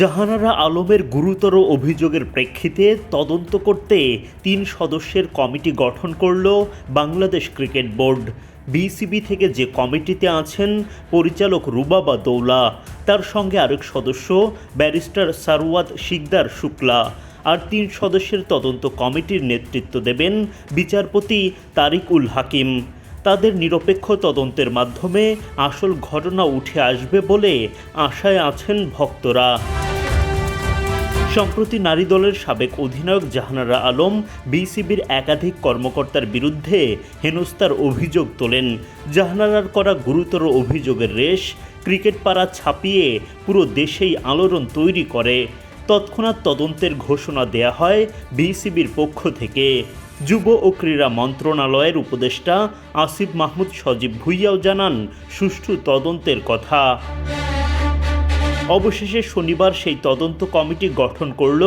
জাহানারা আলমের গুরুতর অভিযোগের প্রেক্ষিতে তদন্ত করতে তিন সদস্যের কমিটি গঠন করল বাংলাদেশ ক্রিকেট বোর্ড। বিসিবি থেকে যে কমিটিতে আছেন পরিচালক রুবাবা দৌলা, তার সঙ্গে আরেক সদস্য ব্যারিস্টার সারওয়াত শিকদার শুক্লা। আর তিন সদস্যের তদন্ত কমিটির নেতৃত্ব দেবেন বিচারপতি তারিক উল হাকিম। তাদের নিরপেক্ষ তদন্তের মাধ্যমে আসল ঘটনা উঠে আসবে বলে আশায় আছেন ভক্তরা। সম্প্রতি নারী দলের সাবেক অধিনায়ক জাহানারা আলম বিসিবির একাধিক কর্মকর্তার বিরুদ্ধে হেনস্তার অভিযোগ তোলেন। জাহানারার করা গুরুতর অভিযোগের রেশ ক্রিকেট পাড়া ছাপিয়ে পুরো দেশেই আলোড়ন তৈরি করে। তৎক্ষণাৎ তদন্তের ঘোষণা দেয়া হয় বিসিবির পক্ষ থেকে। যুব ও ক্রীড়া মন্ত্রণালয়ের উপদেষ্টা আসিফ মাহমুদ সজীব ভুইয়াও জানান, সুষ্ঠু তদন্তের কথা। অবশেষে শনিবার সেই তদন্ত কমিটি গঠন করল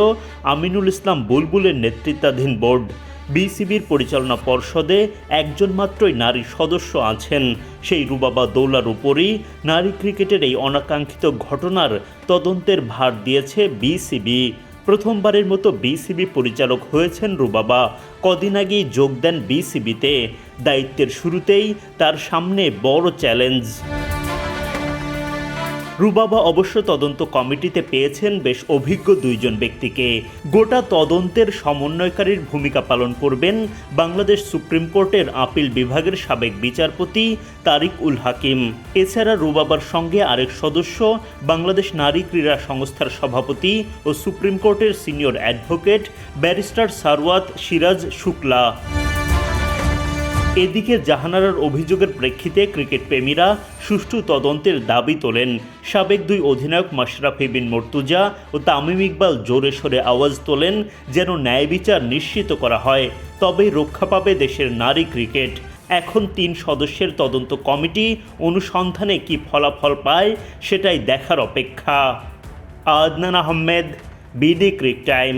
আমিনুল ইসলাম বুলবুলের নেতৃত্বাধীন বোর্ড। বিসিবির পরিচালনা পর্ষদে একজন মাত্রই নারী সদস্য আছেন। সেই রুবাবা দৌলার উপরই নারী ক্রিকেটের এই অনাকাঙ্ক্ষিত ঘটনার তদন্তের ভার দিয়েছে বিসিবি। প্রথমবারের মতো বিসিবি পরিচালক হয়েছেন রুবাবা। কদিন আগেই যোগ দেন বিসিবিতে। দায়িত্বের শুরুতেই তার সামনে বড় চ্যালেঞ্জ। রুবাবা অবশ্য তদন্ত কমিটিতে পেয়েছেন বেশ অভিজ্ঞ দুইজন ব্যক্তিকে। গোটা তদন্তের সমন্বয়কারীর ভূমিকা পালন করবেন বাংলাদেশ সুপ্রিম কোর্টের আপিল বিভাগের সাবেক বিচারপতি তারিক উল হাকিম। এছাড়া রুবাবার সঙ্গে আরেক সদস্য বাংলাদেশ নারী ক্রীড়া সংস্থার সভাপতি ও সুপ্রিম কোর্টের senior advocate barrister Sarwat Siraj Shukla. এদিকে জাহানারার অভিযোগের প্রেক্ষিতে ক্রিকেট প্রেমীরা সুষ্ঠু তদন্তের দাবি তোলেন। সাবেক দুই অধিনায়ক মাশরাফি বিন মর্তুজা ও তামিম ইকবাল জোরে সরে আওয়াজ তোলেন যেন ন্যায় বিচার নিশ্চিত করা হয়, তবেই রক্ষা পাবে দেশের নারী ক্রিকেট। এখন তিন সদস্যের তদন্ত কমিটি অনুসন্ধানে কি ফলাফল পায় সেটাই দেখার অপেক্ষা। Adnan Ahmed, BD cric time.